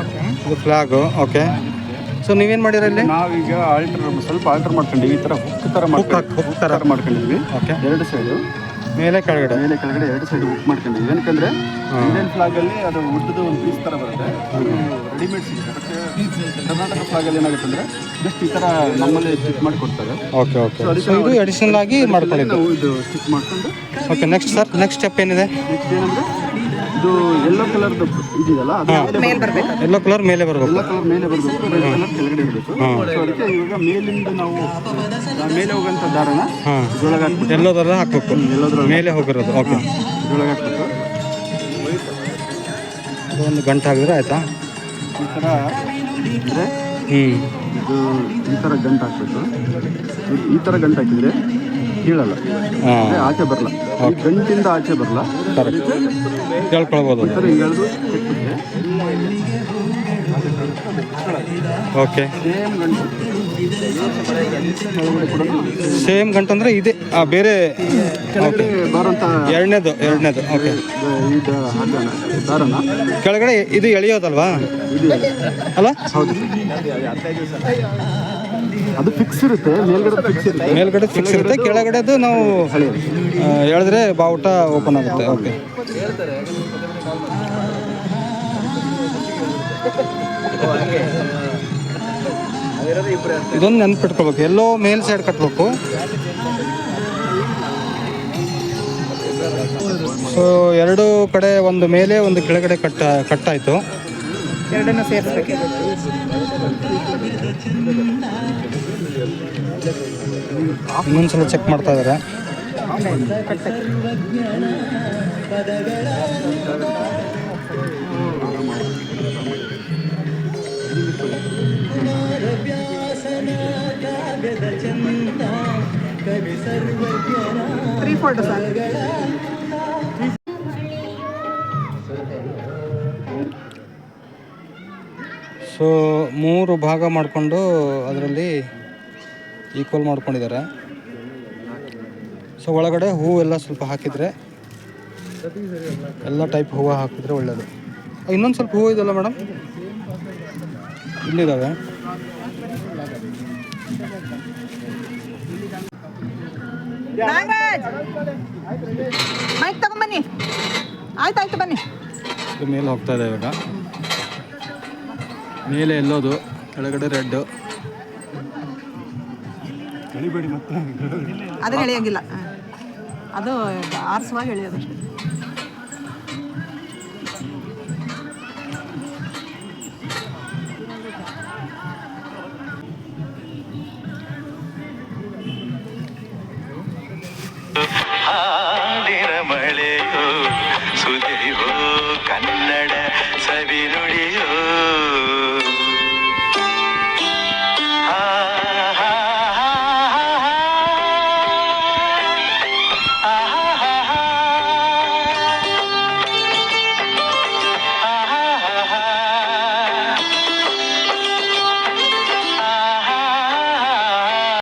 Okay. ಇದು flag okay. So ನೀವೇನು ಮಾಡಿರ ಇಲ್ಲಿ? ನಾವೀಗ ಆಲ್ಟರ್ ಸ್ವಲ್ಪ ಆಲ್ಟರ್ ಮಾಡ್ಕೊಂಡಿವಿ ಈ ಥರ ಹುಕ್ ಥರ ಮಾಡ್ಕೊಂಡು ಹುಕ್ ಥರ. ಮಾಡ್ಕೊಂಡಿದ್ವಿ. ಓಕೆ. ಎರಡು ಸೈಡು ಮೇಲೆ ಕೆಳಗಡೆ. ಮೇಲೆ ಕೆಳಗಡೆ ಎರಡು ಸೈಡ್ ಹುಕ್ ಮಾಡ್ಕೊಂಡಿದ್ವಿ. ಏನಕ್ಕಂದ್ರೆ ಇಂಡಿಯನ್ ಫ್ಲಾಗ್ ಅಲ್ಲಿ ಅದು ಉದ್ದದ ಒಂದು ಪೀಸ್ ತರ ಬರುತ್ತೆ. ರೆಡಿಮೇಡ್ ಸಿಗುತ್ತೆ. ಕರ್ನಾಟಕ ಫ್ಲಾಗ್ ಅಲ್ಲಿ ಏನಾಗುತ್ತೆ ಅಂದ್ರೆ ಜಸ್ಟ್ ಈ ತರ ನಮ್ಮಲ್ಲಿ ಸ್ಟಿಚ್ ಮಾಡಿ ಕೊಡ್ತಾರೆ. Okay okay. ಸೊ ಇದು ಅಡಿಷನಲ್ ಆಗಿ ಮಾಡ್ಕೊಂಡಿದ್ದು. ನಾವು ಇದು ಸ್ಟಿಚ್ ಮಾಡ್ಕೊಂಡು okay next sir next step ಏನಿದೆ? ನೆಕ್ಸ್ಟ್ ಏನಂದ್ರೆ ಇದು ಎಲ್ಲೋ ಕಲರ್ ಇದೆಯಲ್ಲ ಅದು ಮೇಲ್ ಬರ್ಬೇಕು ಎಲ್ಲೋ ಕಲರ್ ಮೇಲೆ ಬರಬೇಕು. ಎಲ್ಲ ಕಲರ್ ಮೇಲೆ ಬರಬೇಕು. ರೆಡ್ ಕಲರ್ ಕೆಳಗಡೆ ಇರಬೇಕು. ಸೊ ಅದಕ್ಕೆ ಇವಾಗ ಮೇಲಿಂದ ನಾವು ಆ ಮೇಲೆ ಹೋಗಂತ ದಾರನ ಇದ್ರೊಳಗೆ ಹಾಕ್ಬಿಟ್ಟು ಎಲ್ಲೋದೆಲ್ಲ ಹಾಕ್ಬೇಕು. ಎಲ್ಲೋದ್ರೊಳಗೆ ಮೇಲೆ ಹೋಗಿರೋದು. ಓಕೆ ಇದ್ರೊಳಗೆ ಹಾಕ್ಬಿಟ್ಟು. ಒಂದು ಗಂಟೆ ಹಾಕಿದ್ರೆ ಆಯ್ತಾ? ಈ ಥರ ಅಂದರೆ ಹ್ಞೂ ಇದು ಈ ಥರ ಗಂಟು ಹಾಕ್ಬೇಕು. ಈ- ಥರ ಗಂಟು ಹಾಕಿದ್ರೆ ಕೀಳಲ್ಲ. ಆಚೆ ಬರಲ್ಲ. ಗಂಟಿಂದ ಆಚೆ ಬರಲ್ಲ. Correct ಕೇಳ್ಕೊಳ್ಬೋದು okay. ಸೇಮ್ ಗಂಟು ಅಂದರೆ ಇದೆ. ಬೇರೆ ಎರಡನೇದು ಎರಡನೇದು, ಓಕೆ. ಕೆಳಗಡೆ ಇದು ಎಳೆಯೋದಲ್ವಾ? ಅಲ್ಲ? ಅದು ಫಿಕ್ಸ್ ಇರುತ್ತೆ ಮೇಲ್ಗಡೆ ಫಿಕ್ಸ್ ಇರುತ್ತೆ. ಮೇಲ್ಗಡೆ ಫಿಕ್ಸ್ ಇರುತ್ತೆ ಕೆಳಗಡೆದು ನಾವು ಹೇಳಿದ್ರೆ ಬಾವುಟ ಓಪನ್ ಆಗುತ್ತೆ ಓಕೆ ಇದೊಂದು ನೆನ್ಪಿಟ್ಕೊಳ್ಬೇಕು ಎಲ್ಲೋ ಮೇಲ್ ಸೈಡ್ ಕಟ್ಟಬೇಕು ಸೊ ಎರಡು ಕಡೆ ಒಂದು ಮೇಲೆ ಒಂದು ಕೆಳಗಡೆ ಕಟ್ಟ ಕಟ್ಟಾಯಿತು. ಎರಡನ್ನೂ ಸೇರಿಸ್ಬೇಕು ಇನ್ನೊಂದ್ಸಲ ಚೆಕ್ ಮಾಡ್ತಾ ಇದ್ದಾರೆ. ತ್ರೀ ಫೋಟೋ ಸರ್ ಸೊ ಮೂರು ಭಾಗ ಮಾಡಿಕೊಂಡು ಅದರಲ್ಲಿ ಈಕ್ವಲ್ ಮಾಡ್ಕೊಂಡಿದ್ದಾರೆ. ಸೊ ಒಳಗಡೆ ಹೂವು ಎಲ್ಲ ಸ್ವಲ್ಪ ಹಾಕಿದರೆ ಎಲ್ಲ ಟೈಪ್ ಹೂವು ಹಾಕಿದರೆ ಒಳ್ಳೆಯದು ಇನ್ನೊಂದು ಸ್ವಲ್ಪ ಹೂವು ಇದೆಯಲ್ಲ ಮೇಡಮ್ ಇಲ್ಲಿದ್ದಾವೆ ಆಯ್ತು ಆಯ್ತು ಬನ್ನಿ. ಇದು ಮೇಲೆ ಹೋಗ್ತಾ ಇದೆ ಇವಾಗ. ಮೇಲೆ ಎಲ್ಲೋದು ಕೆಳಗಡೆ ರೆಡ್ ಅದು ಎಳೆಯೋಂಗಿಲ್ಲ. ಅದು ಆರಿಸುವಾಗ ಎಳೆಯೋದಷ್ಟೇ